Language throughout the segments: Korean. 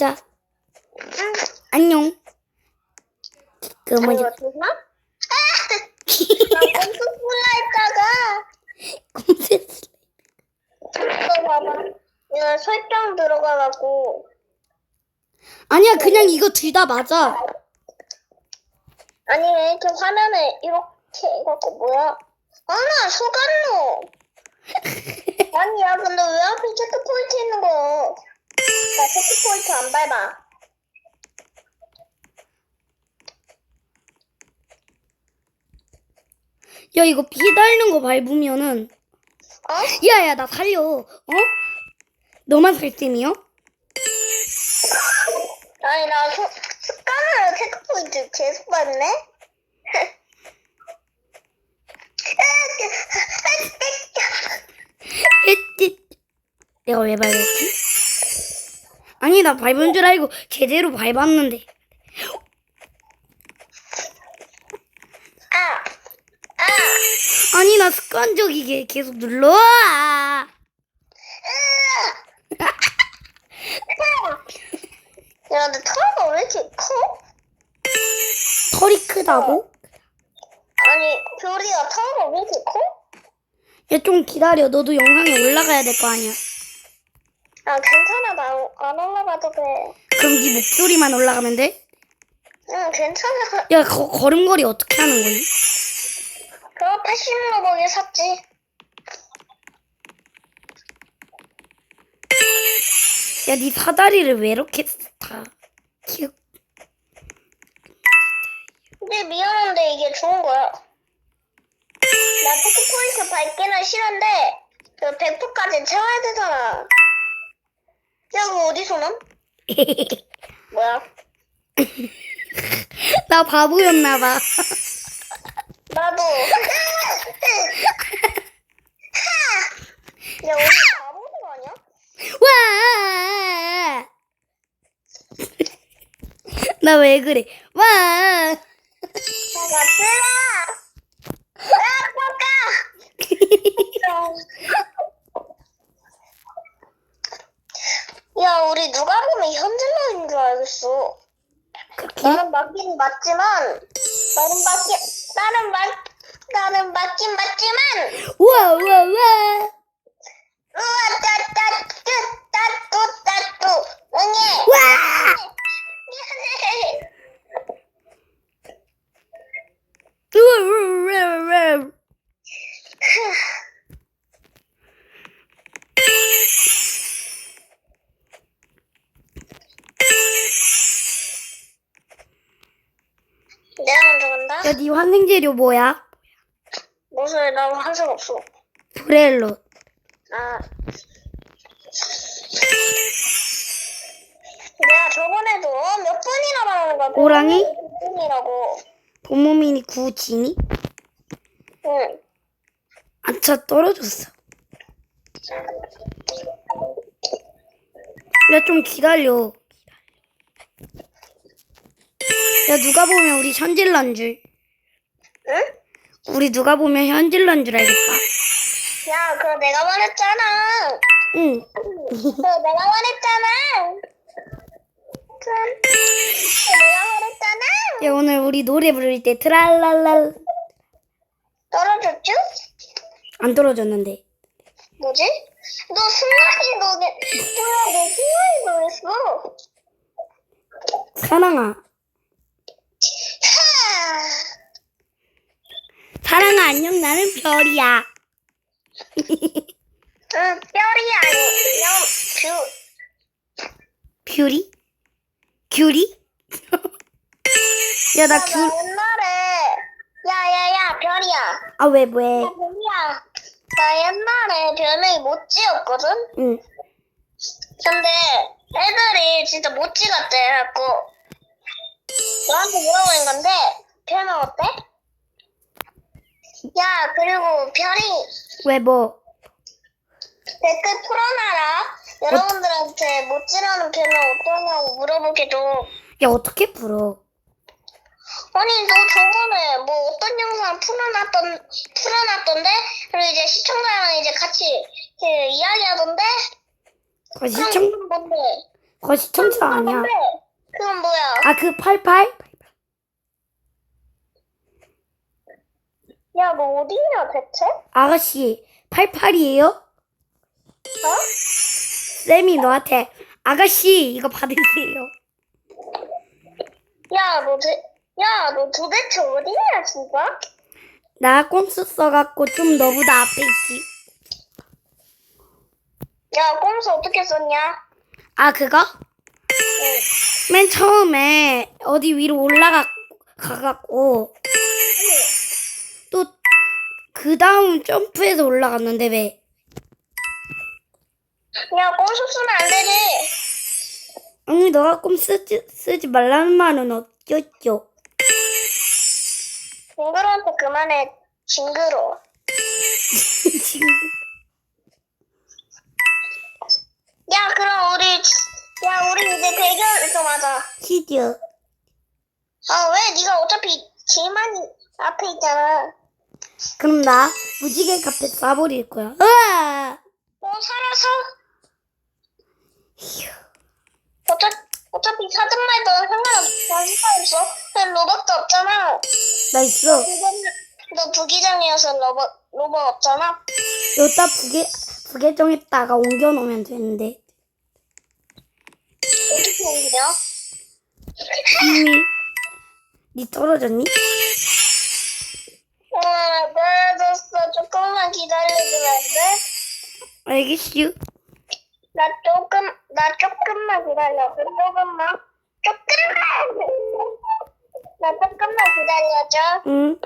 자, 응. 안녕. 그 뭐지? 나 꼼수 풀라 했다가 곰세스. 이거 봐봐. 이거 설정 들어가갖고 아니야, 그냥 이거 둘 다 맞아. 아니 왜 이렇게 화면을 이렇게 해갖고 뭐야? 아나 속았노. 아니야 근데 왜 앞에 체크 포인트 있는 거? 나 체크 포인트 안 밟아. 야, 이거 비 닳는 거 밟으면은. 어? 야, 야, 나 살려. 어? 너만 살 셈이요? 아니 나 소, 습관으로 체크 포인트 계속 밟네. 내가 왜 밟았지? 아니, 나 밟은 줄 알고 제대로 밟았는데. 아, 아. 아니, 나 습관적이게 계속 눌러. 아. 야, 근데 털가 왜 이렇게 커? 털이 크다고? 아니, 별이가 털가 왜 이렇게 커? 야, 좀 기다려. 너도 영상에 올라가야 될 거 아니야. 아, 괜찮아. 나 안 올라가도 돼. 그럼 네 목소리만 올라가면 돼? 응, 괜찮아. 야, 거, 걸음걸이 어떻게 하는 거니? 그거 80로 보게 샀지. 야, 네 사다리를 왜 이렇게 다 키우... 근데 미안한데 이게 좋은 거야. 나 체크포인트 밟기는 싫은데, 그 100%까지 채워야 되잖아. 야, 그거 어디서 남? 뭐야? 나 바보였나 봐. 나도. 야, 우리 바보들 아니야? 와! 나 왜 그래? 와! 나가 들어! 아, 뻑까! 야, 우리 누가 보면 현질러인 줄 알겠어. 나는 맞긴 맞지만, 나는 맞긴, 나는 맞, 나는 맞긴 맞지만, 우와, 우와, 우와! 우와, 따, 따, 뜨, 따, 뚜, 따, 뚜, 응애! 와! 미안해. 우와, 우와, 우와, 우와. 야, 네 환생재료 뭐야? 무슨, 나 한적 없어. 브렐로. 아. 내가 저번에도 몇 분이나 말하는 거야? 호랑이? 몇 분이라고. 보모미니 구지니? 응. 아차 떨어졌어. 야, 좀 기다려. 야, 누가 보면 우리 현질란 줄. 응? 우리 누가 보면 현질란 줄 알겠다. 야, 그거 내가 말했잖아. 응. 그거 내가 말했잖아. 그, 그거 내가 말했잖아. 야, 오늘 우리 노래 부를 때 트랄랄랄. 떨어졌죠? 안 떨어졌는데. 뭐지? 너 순간이 노래, 뭐야, 너 순간이 노랬어. 사랑아. 하! 사랑아, 안녕. 나는 별이야. 응, 뼈리 아니면 뷰. 뷰리? 귤이? 야, 나 나 귤. 옛날에 야야야 별이야 아, 왜, 왜? 야 별이야 나 옛날에 별명이 모찌였거든 응. 근데 애들이 진짜 모찌 같대 해갖고 너한테 물어보는 건데 별명 어때? 야 그리고 별이 왜, 뭐? 댓글 풀어놔라 여러분들한테 모찌라는 별명 어떠냐고 물어보기도 야, 어떻게 풀어? 아니 너 저번에 뭐 어떤 영상 풀어놨던 풀어놨던데 그리고 이제 시청자랑 이제 같이 그 이야기하던데 아, 그럼 시청, 뭔데? 그거 시청자 아니야. 그건 뭐야? 아, 그 88? 야, 너 어디냐, 대체? 아가씨, 88이에요? 어? 쌤이 너한테, 아가씨, 이거 받으세요. 야, 너, 대, 야, 너 도대체 어디냐, 진짜? 나 꼼수 써갖고 좀 너보다 앞에 있지. 야, 꼼수 어떻게 썼냐? 아, 그거? 응. 맨 처음에 어디 위로 올라가, 가갖고, 또, 그 다음 점프해서 올라갔는데 왜? 야, 꼼수 쓰면 안 되지. 아니, 너가 꼼 쓰지, 쓰지 말라는 말은 어쩌죠? 징그러한테 그만해, 징그러. 지금. 야, 그럼 우리, 야, 우리 이제 대결 좀 하자. 시디어. 아, 왜? 네가 어차피 제일 많이 앞에 있잖아. 그럼 나 무지개 카페 쏴버릴 거야. 으아! 너 살아서. 어차, 어차피 사등말도 상관없어. 상관없어. 그냥 로봇도 없잖아. 나 있어. 너 부기장이어서 로봇, 로봇 없잖아. 여기다 부계, 부계정에다가 옮겨놓으면 되는데. 어떻게 옮기냐? 이미, 니 떨어졌니? 아, 떨어졌어. 조금만 기다려주면 안 돼? 알겠슈. 나 조금, 나 조금만 기다려. 조금만. 조금만! 나 조금만 기다려줘. 응.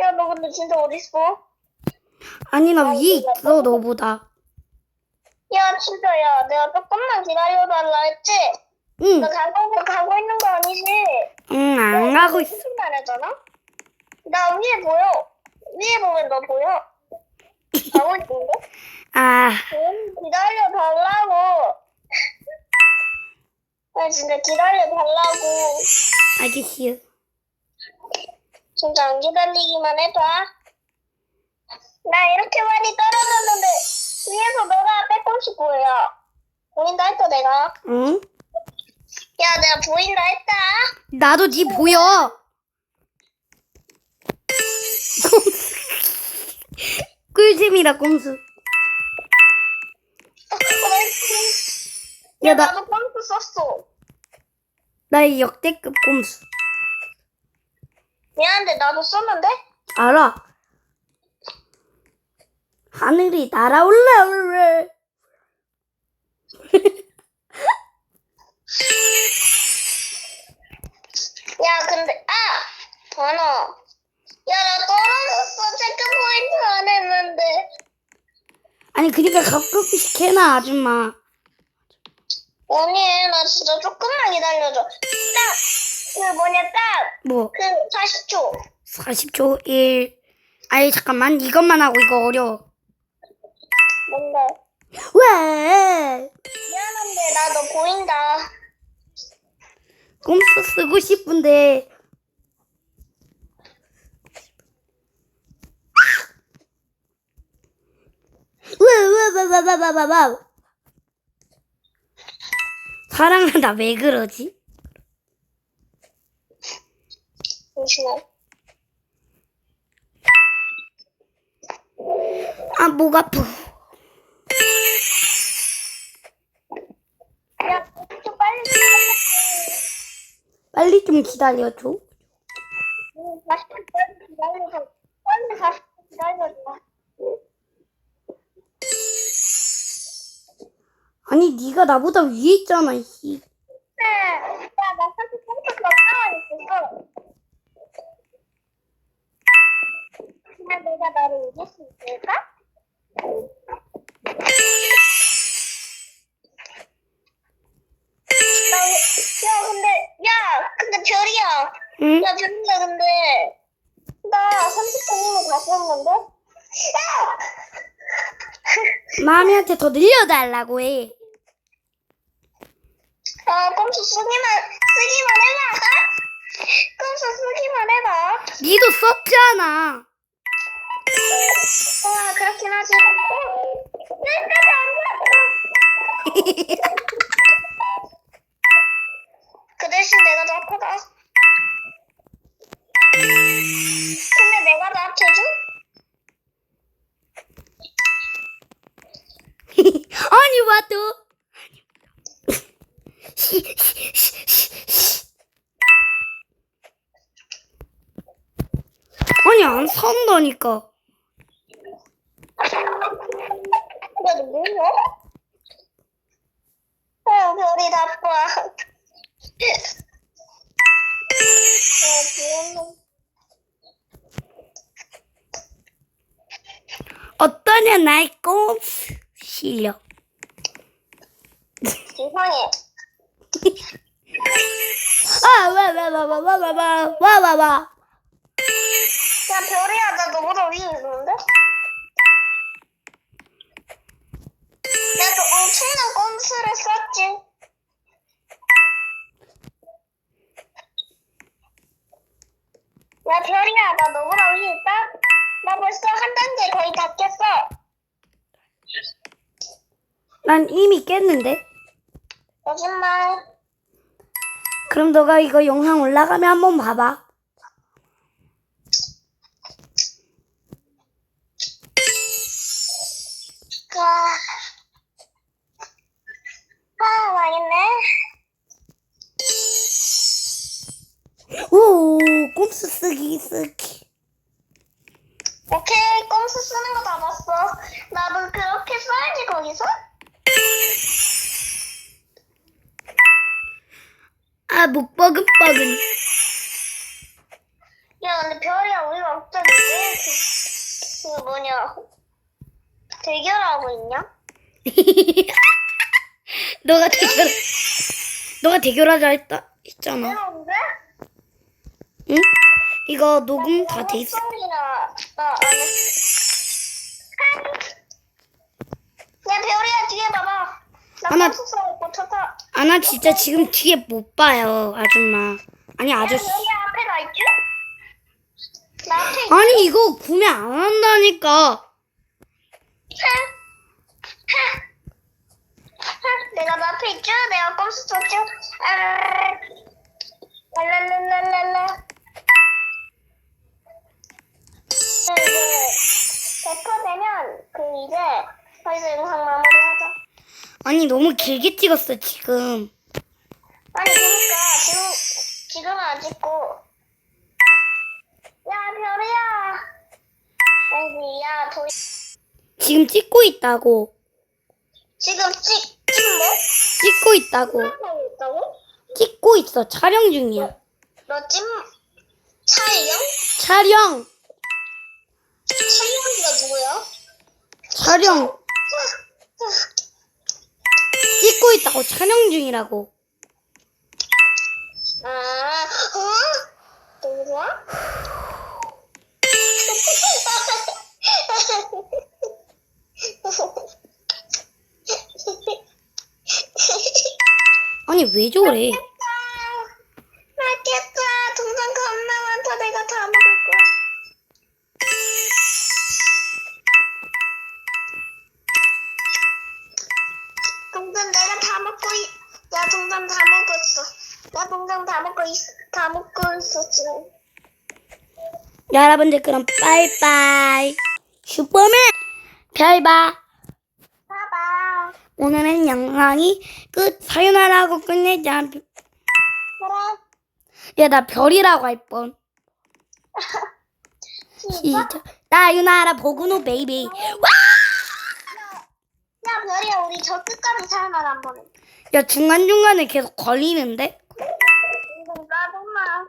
야, 너 근데 진짜 어딨어? 아니, 나 위에 있어, 너보다. 야, 진짜, 야, 내가 조금만 기다려달라 했지? 응. 너 가고, 가고 있는 거 아니지? 응, 안 가고 있어. 무슨 말 하잖아? 나 위에 보여. 위에 보면 너 보여. 가고 있는데? 아, 좀 기다려달라고. 나 진짜 기다려달라고. 알겠슈. 진짜 안 기다리기만 해봐. 나 이렇게 많이 떨어졌는데 위에서 너가 빼꼼씩 보여. 보인다 했다 내가. 응? 야 내가 보인다 했다. 나도 니 보여. 꿀잼이다, 꼼수. 어, 야, 야 나, 나도 펌프 썼어. 나의 역대급 꼼수. 미안한데 나도 썼는데? 알아. 하늘이 날아올라. 야 근데 아 번호. 야 나 떨어졌어. 체크 포인트 안 했는데. 아니, 그니까 가끔씩 해놔, 아줌마. 아니 나 진짜 조금만 기다려줘. 딱 그 뭐냐 딱 뭐, 그 40초. 40초 1. 아니, 잠깐만. 이것만 하고 이거 어려워. 뭔데? 왜? 미안한데 나 너 보인다. 꼼수 쓰고 싶은데. 왜, 왜, 왜, 왜, 왜, 왜, 왜, 왜. 사랑하다 왜 그러지? 잠시만. 아, 목 아프. 빨리 좀 기다려줘. 다시 빨리 기다려줘. 빨리 다시 기다려줘. 아니, 네가 나보다 위에 있잖아, 이. 네. 야, 나 사실 컴퓨터 가만히 있었어. 그냥 내가 너를 이길 수 있을까? 응? 야, 별이야, 근데. 나 30분이면 다 썼는데? 야! 마미한테 더 늘려달라고 해. 아, 꼼수 쓰기만, 쓰기만 해봐. 꼼수 쓰기만 해봐. 니도 썼잖아. 와, 그렇긴 하지. 그 대신 내가 더 아프다. 근데 내가 더 아프죠? 아니 와도. 아니 안 산다니까. 그래도 뭐야? 어, 별이 나빠. 어, 미안해. 어떠냐 나의 꼼수 실력. 이상해. 아와와와와와와와와와. 야, 별이야, 나 너보다 위에 있는데? 나도 엄청난 꼼수를 썼지. 야, 별이야, 나 너보다 위에 있다? 나 벌써 한 단계 거의 다 깼어. 난 이미 깼는데. 거짓말. 그럼 너가 이거 영상 올라가면 한번 봐봐. 아, 아, 망했네. 오 꼼수 쓰기 쓰기. 거기서? 아 목 버금버금. 야, 근데 별이야, 우리가 왜 그, 그 뭐냐, 대결하고 있냐? 너가 대결. 너가 대결하자 했다 했잖아. 새로운데? 응? 이거 녹음 다 돼 있어. 나, 나 안 했어. 야, 별이야, 뒤에 봐봐. 나 하나- 꼼수 써갖고 쳤다. 아나 진짜 지금 뒤에 못 봐요 아줌마. 아니 야, 아저씨. 별이야, 앞에 가 있지? 나 앞에? 아니 이거 구매 안 한다니까. 내가 너 앞에 있죠? 내가 꼼수 쳤죠? 아, 랄랄랄랄랄라. 이제 100% 되면 그 이제 벌써 영상 마무리하자. 아니 너무 길게 찍었어 지금. 아니 그러니까 지금 지금은 안 찍고. 야 별이야. 아니 야 도희. 지금 찍고 있다고. 지금 찍 찍네? 찍고 있다고. 하고 있다고? 찍고 있어 촬영 중이야. 너찜 촬영? 촬영 촬영이가 누구야? 촬영 찍고 있다고 촬영 중이라고. 아, 어? 누구야? 아니 왜 저래? 여러분들 그럼 빠이빠이. 슈퍼맨 별봐. 봐봐. 오늘은 영상이 끝 사연하라고 끝내자. 그래. 야나 별이라고 할 뻔. 진짜? 시작. 나 유나라 보그노 베이비. 와! 야 별이야 우리 저 끝까지 살만 한번 해. 야 중간 중간에 계속 걸리는데? 이거 짜증나.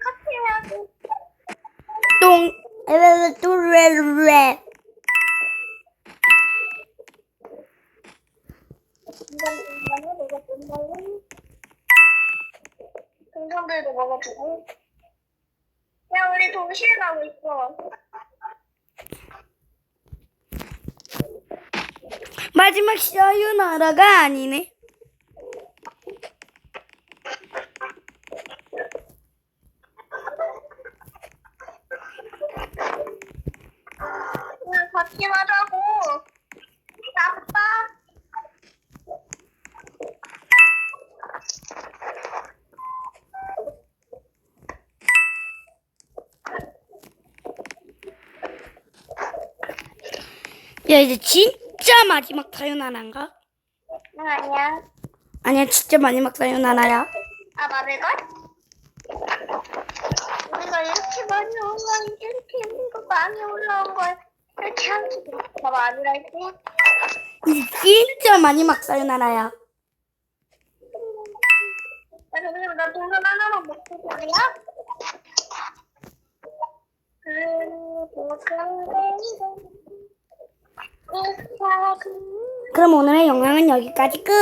같이 해야지. 똥 에베베 뚜레레. 동생들도. 야 우리 동시에 가고 있어. 마지막 사요나라가 아니네. 그냥 같이 하자고. 나빠. 야 이제 진짜 마지막? 응, 아니야. 아니야 진짜 마지막 사요나라야. 아, 말해봐? 우리가 이렇게 많이 올라온 게 이렇게 많이 올라온 걸 이렇게 한게 더 많이랄지? 이제 진짜 마지막 사요나라야. 나 동전 하나만 먹고? 그리고 근데 이 작은 그럼 오늘의 영상은 여기까지 끝.